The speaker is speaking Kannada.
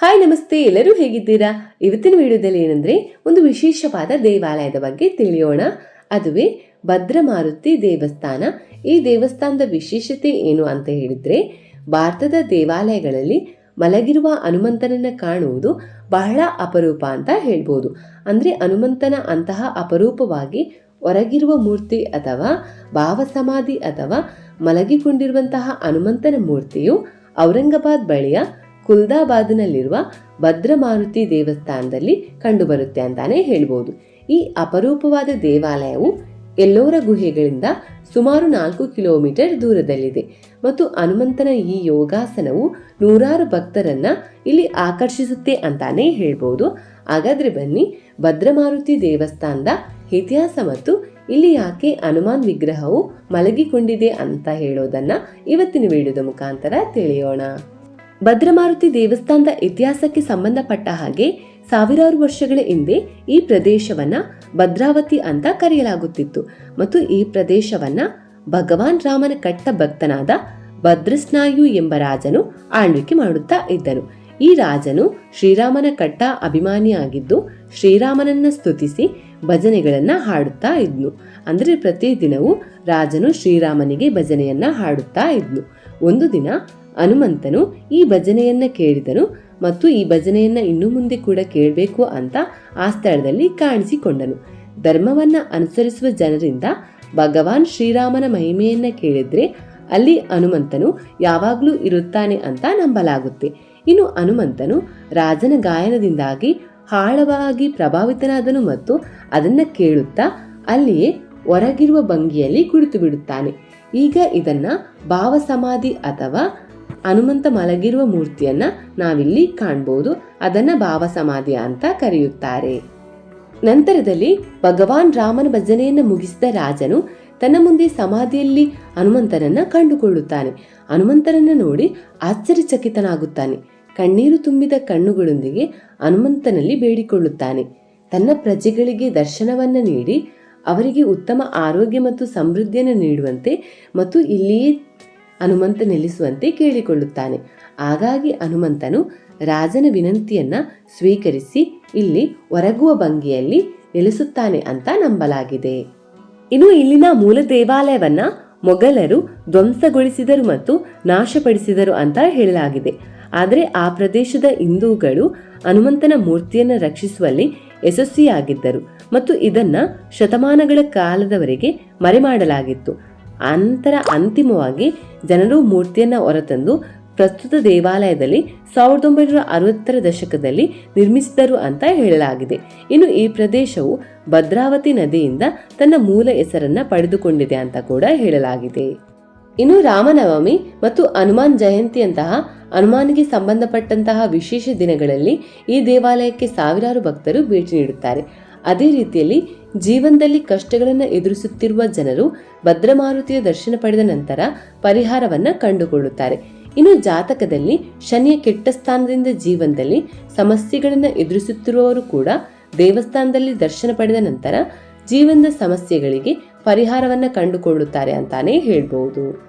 ಹಾಯ್, ನಮಸ್ತೆ. ಎಲ್ಲರೂ ಹೇಗಿದ್ದೀರಾ? ಇವತ್ತಿನ ವಿಡಿಯೋದಲ್ಲಿ ಏನಂದ್ರೆ, ಒಂದು ವಿಶೇಷವಾದ ದೇವಾಲಯದ ಬಗ್ಗೆ ತಿಳಿಯೋಣ. ಅದುವೇ ಭದ್ರಮಾರುತಿ ದೇವಸ್ಥಾನ. ಈ ದೇವಸ್ಥಾನದ ವಿಶೇಷತೆ ಏನು ಅಂತ ಹೇಳಿದ್ರೆ, ಭಾರತದ ದೇವಾಲಯಗಳಲ್ಲಿ ಮಲಗಿರುವ ಹನುಮಂತನನ್ನು ಕಾಣುವುದು ಬಹಳ ಅಪರೂಪ ಅಂತ ಹೇಳ್ಬೋದು. ಅಂದ್ರೆ ಹನುಮಂತನ ಅಂತಹ ಅಪರೂಪವಾಗಿ ಹೊರಗಿರುವ ಮೂರ್ತಿ ಅಥವಾ ಭಾವಸಮಾಧಿ ಅಥವಾ ಮಲಗಿಕೊಂಡಿರುವಂತಹ ಹನುಮಂತನ ಮೂರ್ತಿಯು ಔರಂಗಾಬಾದ್ ಬಳಿಯ ಕುಲ್ದಾಬಾದ್ನಲ್ಲಿರುವ ಭದ್ರಮಾರುತಿ ದೇವಸ್ಥಾನದಲ್ಲಿ ಕಂಡುಬರುತ್ತೆ ಅಂತಾನೆ ಹೇಳ್ಬೋದು. ಈ ಅಪರೂಪವಾದ ದೇವಾಲಯವು ಎಲ್ಲೋರ ಗುಹೆಗಳಿಂದ ಸುಮಾರು ನಾಲ್ಕು ಕಿಲೋಮೀಟರ್ ದೂರದಲ್ಲಿದೆ ಮತ್ತು ಹನುಮಂತನ ಈ ಯೋಗಾಸನವು ನೂರಾರು ಭಕ್ತರನ್ನ ಇಲ್ಲಿ ಆಕರ್ಷಿಸುತ್ತೆ ಅಂತಾನೆ ಹೇಳ್ಬೋದು. ಹಾಗಾದ್ರೆ ಬನ್ನಿ, ಭದ್ರಮಾರುತಿ ದೇವಸ್ಥಾನದ ಇತಿಹಾಸ ಮತ್ತು ಇಲ್ಲಿ ಯಾಕೆ ಹನುಮಾನ್ ವಿಗ್ರಹವು ಮಲಗಿಕೊಂಡಿದೆ ಅಂತ ಹೇಳೋದನ್ನ ಇವತ್ತಿನ ವಿಡಿಯೋದ ಮುಖಾಂತರ ತಿಳಿಯೋಣ. ಭದ್ರಮಾರುತಿ ದೇವಸ್ಥಾನದ ಇತಿಹಾಸಕ್ಕೆ ಸಂಬಂಧಪಟ್ಟ ಹಾಗೆ ಸಾವಿರಾರು ವರ್ಷಗಳ ಹಿಂದೆ ಈ ಪ್ರದೇಶವನ್ನ ಭದ್ರಾವತಿ ಅಂತ ಕರೆಯಲಾಗುತ್ತಿತ್ತು. ಮತ್ತು ಈ ಪ್ರದೇಶವನ್ನ ಭಗವಾನ್ ರಾಮನ ಕಟ್ಟ ಭಕ್ತನಾದ ಭದ್ರಸ್ನಾಯು ಎಂಬ ರಾಜನು ಆಳ್ವಿಕೆ ಮಾಡುತ್ತಾ ಇದ್ದನು. ಈ ರಾಜನು ಶ್ರೀರಾಮನ ಕಟ್ಟ ಅಭಿಮಾನಿಯಾಗಿದ್ದು ಶ್ರೀರಾಮನನ್ನ ಸ್ತುತಿಸಿ ಭಜನೆಗಳನ್ನ ಹಾಡುತ್ತಾ ಇದ್ನು. ಅಂದರೆ ಪ್ರತಿದಿನವೂ ರಾಜನು ಶ್ರೀರಾಮನಿಗೆ ಭಜನೆಯನ್ನ ಹಾಡುತ್ತಾ ಇದ್ನು. ಒಂದು ದಿನ ಹನುಮಂತನು ಈ ಭಜನೆಯನ್ನ ಕೇಳಿದನು ಮತ್ತು ಈ ಭಜನೆಯನ್ನ ಇನ್ನು ಮುಂದೆ ಕೂಡ ಕೇಳಬೇಕು ಅಂತ ಆ ಸ್ಥಳದಲ್ಲಿ ಕಾಣಿಸಿಕೊಂಡನು. ಧರ್ಮವನ್ನ ಅನುಸರಿಸುವ ಜನರಿಂದ ಭಗವಾನ್ ಶ್ರೀರಾಮನ ಮಹಿಮೆಯನ್ನ ಕೇಳಿದ್ರೆ ಅಲ್ಲಿ ಹನುಮಂತನು ಯಾವಾಗಲೂ ಇರುತ್ತಾನೆ ಅಂತ ನಂಬಲಾಗುತ್ತೆ. ಇನ್ನು ಹನುಮಂತನು ರಾಜನ ಗಾಯನದಿಂದಾಗಿ ಆಳವಾಗಿ ಪ್ರಭಾವಿತನಾದನು ಮತ್ತು ಅದನ್ನ ಕೇಳುತ್ತಾ ಅಲ್ಲಿಯೇ ಹೊರಗಿರುವ ಭಂಗಿಯಲ್ಲಿ ಕುಳಿತು ಬಿಡುತ್ತಾನೆ ಈಗ ಇದನ್ನ ಭಾವಸಮಾಧಿ ಅಥವಾ ಹನುಮಂತ ಮಲಗಿರುವ ಮೂರ್ತಿಯನ್ನ ನಾವಿಲ್ಲಿ ಕಾಣ್ಬೋದು. ಅದನ್ನ ಭಾವಸಮಾಧಿ ಅಂತ ಕರೆಯುತ್ತಾರೆ. ನಂತರದಲ್ಲಿ ಭಗವಾನ್ ರಾಮನ ಭಜನೆಯನ್ನ ಮುಗಿಸಿದ ರಾಜನು ತನ್ನ ಮುಂದೆ ಸಮಾಧಿಯಲ್ಲಿ ಹನುಮಂತನನ್ನ ಕಂಡುಕೊಳ್ಳುತ್ತಾನೆ. ಹನುಮಂತನನ್ನ ನೋಡಿ ಆಶ್ಚರ್ಯಚಕಿತನಾಗುತ್ತಾನೆ. ಕಣ್ಣೀರು ತುಂಬಿದ ಕಣ್ಣುಗಳೊಂದಿಗೆ ಹನುಮಂತನಲ್ಲಿ ಬೇಡಿಕೊಳ್ಳುತ್ತಾನೆ. ತನ್ನ ಪ್ರಜೆಗಳಿಗೆ ದರ್ಶನವನ್ನ ನೀಡಿ ಅವರಿಗೆ ಉತ್ತಮ ಆರೋಗ್ಯ ಮತ್ತು ಸಮೃದ್ಧಿಯನ್ನು ನೀಡುವಂತೆ ಮತ್ತು ಇಲ್ಲಿಯೇ ಹನುಮಂತ ನಿಲ್ಲಿಸುವಂತೆ ಕೇಳಿಕೊಳ್ಳುತ್ತಾನೆ. ಹಾಗಾಗಿ ಹನುಮಂತನು ರಾಜನ ವಿನಂತಿಯನ್ನ ಸ್ವೀಕರಿಸಿ ಇಲ್ಲಿ ಒರಗುವ ಭಂಗಿಯಲ್ಲಿ ನೆಲೆಸುತ್ತಾನೆ ಅಂತ ನಂಬಲಾಗಿದೆ. ಇನ್ನು ಇಲ್ಲಿನ ಮೂಲ ದೇವಾಲಯವನ್ನ ಮೊಘಲರು ಧ್ವಂಸಗೊಳಿಸಿದರು ಮತ್ತು ನಾಶಪಡಿಸಿದರು ಅಂತ ಹೇಳಲಾಗಿದೆ. ಆದರೆ ಆ ಪ್ರದೇಶದ ಹಿಂದೂಗಳು ಹನುಮಂತನ ಮೂರ್ತಿಯನ್ನು ರಕ್ಷಿಸುವಲ್ಲಿ ಯಶಸ್ವಿಯಾಗಿದ್ದರು ಮತ್ತು ಇದನ್ನ ಶತಮಾನಗಳ ಕಾಲದವರೆಗೆ ಮರೆಮಾಡಲಾಗಿತ್ತು. ನಂತರ ಅಂತಿಮವಾಗಿ ಜನರು ಮೂರ್ತಿಯನ್ನ ಹೊರತಂದು ಪ್ರಸ್ತುತ ದೇವಾಲಯದಲ್ಲಿ ಸಾವಿರದ ಒಂಬೈನೂರ ಅರವತ್ತರ ದಶಕದಲ್ಲಿ ನಿರ್ಮಿಸಿದರು ಅಂತ ಹೇಳಲಾಗಿದೆ. ಇನ್ನು ಈ ಪ್ರದೇಶವು ಭದ್ರಾವತಿ ನದಿಯಿಂದ ತನ್ನ ಮೂಲ ಹೆಸರನ್ನ ಪಡೆದುಕೊಂಡಿದೆ ಅಂತ ಕೂಡ ಹೇಳಲಾಗಿದೆ. ಇನ್ನು ರಾಮನವಮಿ ಮತ್ತು ಹನುಮಾನ್ ಜಯಂತಿಯಂತಹ ಹನುಮಾನಿಗೆ ಸಂಬಂಧಪಟ್ಟಂತಹ ವಿಶೇಷ ದಿನಗಳಲ್ಲಿ ಈ ದೇವಾಲಯಕ್ಕೆ ಸಾವಿರಾರು ಭಕ್ತರು ಭೇಟಿ ನೀಡುತ್ತಾರೆ. ಅದೇ ರೀತಿಯಲ್ಲಿ ಜೀವನದಲ್ಲಿ ಕಷ್ಟಗಳನ್ನು ಎದುರಿಸುತ್ತಿರುವ ಜನರು ಭದ್ರಮಾರುತಿಯ ದರ್ಶನ ಪಡೆದ ನಂತರ ಪರಿಹಾರವನ್ನು ಕಂಡುಕೊಳ್ಳುತ್ತಾರೆ. ಇನ್ನು ಜಾತಕದಲ್ಲಿ ಶನಿಯ ಕೆಟ್ಟ ಸ್ಥಾನದಿಂದ ಜೀವನದಲ್ಲಿ ಸಮಸ್ಯೆಗಳನ್ನು ಎದುರಿಸುತ್ತಿರುವವರು ಕೂಡ ದೇವಸ್ಥಾನದಲ್ಲಿ ದರ್ಶನ ಪಡೆದ ನಂತರ ಜೀವನದ ಸಮಸ್ಯೆಗಳಿಗೆ ಪರಿಹಾರವನ್ನು ಕಂಡುಕೊಳ್ಳುತ್ತಾರೆ ಅಂತಾನೆ ಹೇಳ್ಬಹುದು.